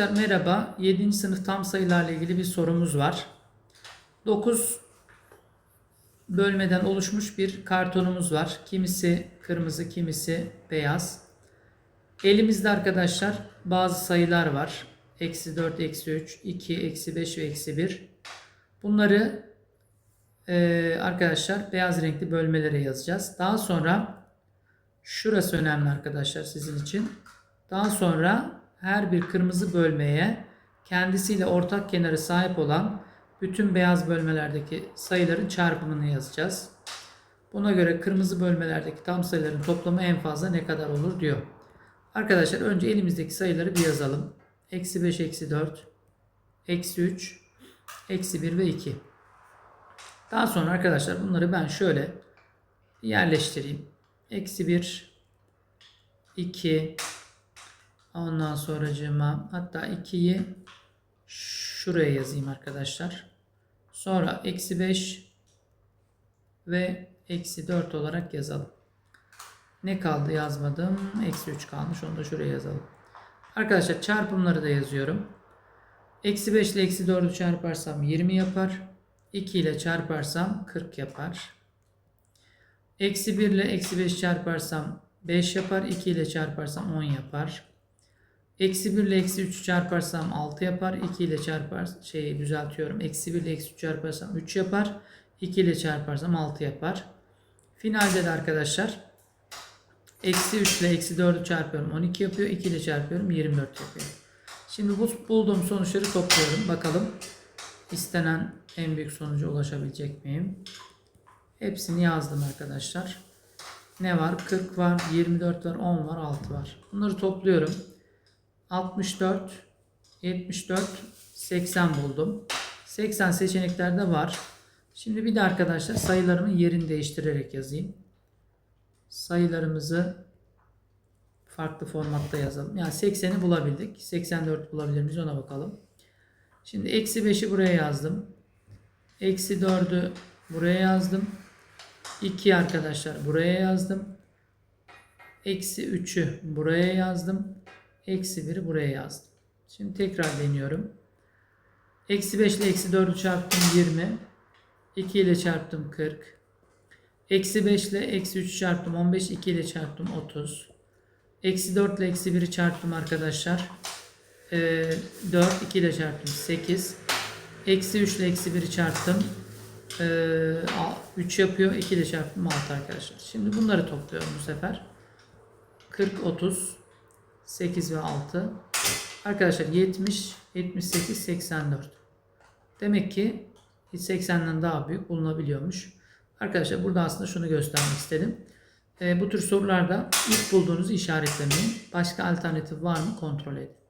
Arkadaşlar merhaba. 7. sınıf tam sayılarla ilgili bir sorumuz var. 9 bölmeden oluşmuş bir kartonumuz var. Kimisi kırmızı, kimisi beyaz. Elimizde arkadaşlar bazı sayılar var. Eksi 4, eksi 3, 2, eksi 5 ve eksi 1. Bunları eee, arkadaşlar beyaz renkli bölmelere yazacağız. Daha sonra şurası önemli arkadaşlar sizin için. Daha sonra her bir kırmızı bölmeye kendisiyle ortak kenarı sahip olan bütün beyaz bölmelerdeki sayıların çarpımını yazacağız. Buna göre kırmızı bölmelerdeki tam sayıların toplamı en fazla ne kadar olur diyor. Arkadaşlar önce elimizdeki sayıları bir yazalım. Eksi 5, eksi 4, eksi 3, eksi 1 ve 2. Daha sonra arkadaşlar bunları ben şöyle yerleştireyim. Eksi 1, 2, ondan sonracığıma hatta 2'yi şuraya yazayım arkadaşlar. Sonra eksi 5 ve eksi 4 olarak yazalım. Ne kaldı yazmadım. Eksi 3 kalmış. Onu da şuraya yazalım. Arkadaşlar çarpımları da yazıyorum. Eksi 5 ile eksi 4'ü çarparsam 20 yapar. 2 ile çarparsam 40 yapar. Eksi 1 ile eksi 5 çarparsam 5 yapar. 2 ile çarparsam 10 yapar. Eksi 1 ile eksi 3 çarparsam 6 yapar. 2 ile çarpar şeyi düzeltiyorum. Eksi 1 ile eksi 3 çarparsam 3 yapar. 2 ile çarparsam 6 yapar. Finalde de arkadaşlar eksi 3 ile eksi 4'ü çarpıyorum. 12 yapıyor. 2 ile çarpıyorum. 24 yapıyor. Şimdi bu bulduğum sonuçları topluyorum. Bakalım istenen en büyük sonuca ulaşabilecek miyim? Hepsini yazdım arkadaşlar. Ne var? 40 var, 24 var, 10 var, 6 var. Bunları topluyorum. 64, 74, 80 buldum. 80 seçeneklerde var. Şimdi bir de arkadaşlar sayılarımın yerini değiştirerek yazayım. Sayılarımızı farklı formatta yazalım. Yani 80'i bulabildik. 84 bulabilir miyiz ona bakalım. Şimdi eksi 5'i buraya yazdım. Eksi 4'ü buraya yazdım. 2 arkadaşlar buraya yazdım. Eksi 3'ü buraya yazdım. Eksi 1'i buraya yazdım. Şimdi tekrar deniyorum. Eksi 5 ile eksi 4'ü çarptım 20. 2 ile çarptım 40. Eksi 5 ile eksi 3'ü çarptım 15. 2 ile çarptım 30. Eksi 4 ile eksi 1'i çarptım arkadaşlar. Ee, 4. 2 ile çarptım 8. Eksi 3 ile eksi 1'i çarptım. Ee, 3 yapıyor. 2 ile çarptım 6 arkadaşlar. Şimdi bunları topluyorum bu sefer. 40, 30, 8 ve 6. Arkadaşlar 70, 78, 84. Demek ki hiç 80'den daha büyük bulunabiliyormuş. Arkadaşlar burada aslında şunu göstermek istedim. Ee, bu tür sorularda ilk bulduğunuzu işaretlemeyin. Başka alternatif var mı kontrol edin.